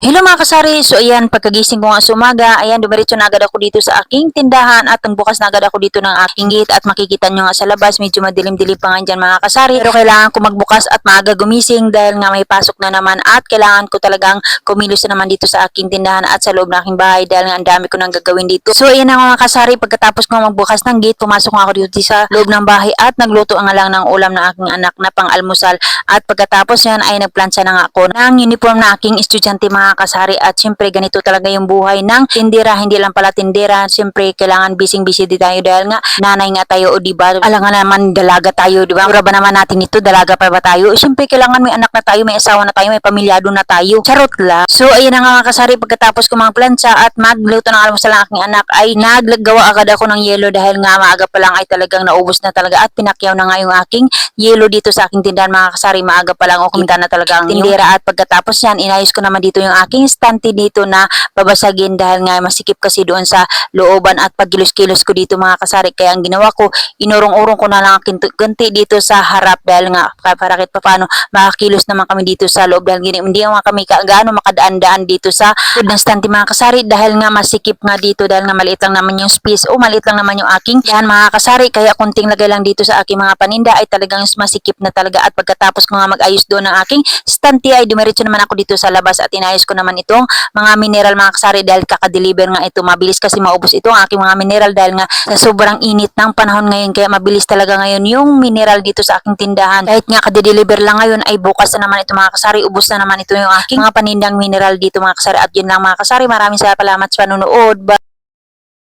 Hello mga kasari, so ayan, pagkagising ko nga sa umaga, ayan, dumiretso na agad ako dito sa aking tindahan at bukas na agad ako dito ng aking gate at makikita nyo nga sa labas, medyo madilim-dilim pa nga dyan mga kasari, pero kailangan ko magbukas at maaga gumising dahil nga may pasok na naman at kailangan ko talagang kumilos na naman dito sa aking tindahan at sa loob ng aking bahay dahil nga ang dami ko nang gagawin dito. So ayan na mga kasari, pagkatapos ko magbukas ng gate, pumasok nga ako dito sa loob ng bahay at nagluto nga lang ng ulam ng aking anak na pang almusal at pagkatapos yan ay nagplansa na nga ako ng uniform na aking estudyante mga kasari. At syempre ganito talaga yung buhay ng tindera. Hindi lang pala tindera. Syempre kailangan bising busy din tayo dahil nga nanay nga tayo o diba alangan naman dalaga tayo diba mura ba naman natin ito dalaga pa ba tayo? Syempre kailangan may anak na tayo may asawa na tayo may pamilyado na tayo. Charot lang. So ayun na nga mga kasari pagkatapos ko mga plansa at magluto ng almusal ng aking anak ay naglagawa agad ako ng yelo dahil nga maaga pa lang ay talagang naubos na talaga at pinakyaw na nga yung aking yelo dito sa aking tindahan mga kasari. Maaga pa lang o kumita na talaga ang tindera. At pagkatapos yan inayos ko naman dito yung aking stante dito na babasagin dahil nga masikip kasi doon sa looban at pagkilos-kilos ko dito mga kasari. Kaya ang ginawa ko inurong-urong ko na lang ganti dito sa harap dahil nga pa- para kahit paano makakilos naman kami dito sa loob dahil gini- hindi nga kami ka, gaano makadaan-daan dito sa food ng stante mga kasari. Dahil nga masikip nga dito dahil nga maliit lang naman yung space o maliit lang naman yung aking yan mga kasari. Kaya kunting lagay lang dito sa aking mga paninda ay talagang masikip na talaga. At pagkatapos ko nga mag-ayos doon ng aking stante ay dumiretso naman ako dito sa labas at inayos ko naman itong mga mineral mga kasari dahil kakadeliver nga ito. Mabilis kasi maubos ito ang aking mga mineral dahil nga sa sobrang init ng panahon ngayon. Kaya mabilis talaga ngayon yung mineral dito sa aking tindahan. Kahit nga kadeliver lang ngayon ay bukas na naman ito mga kasari. Ubos na naman ito yung aking mga panindang mineral dito mga kasari. At yun lang mga kasari. Maraming salamat sa panonood. Bye.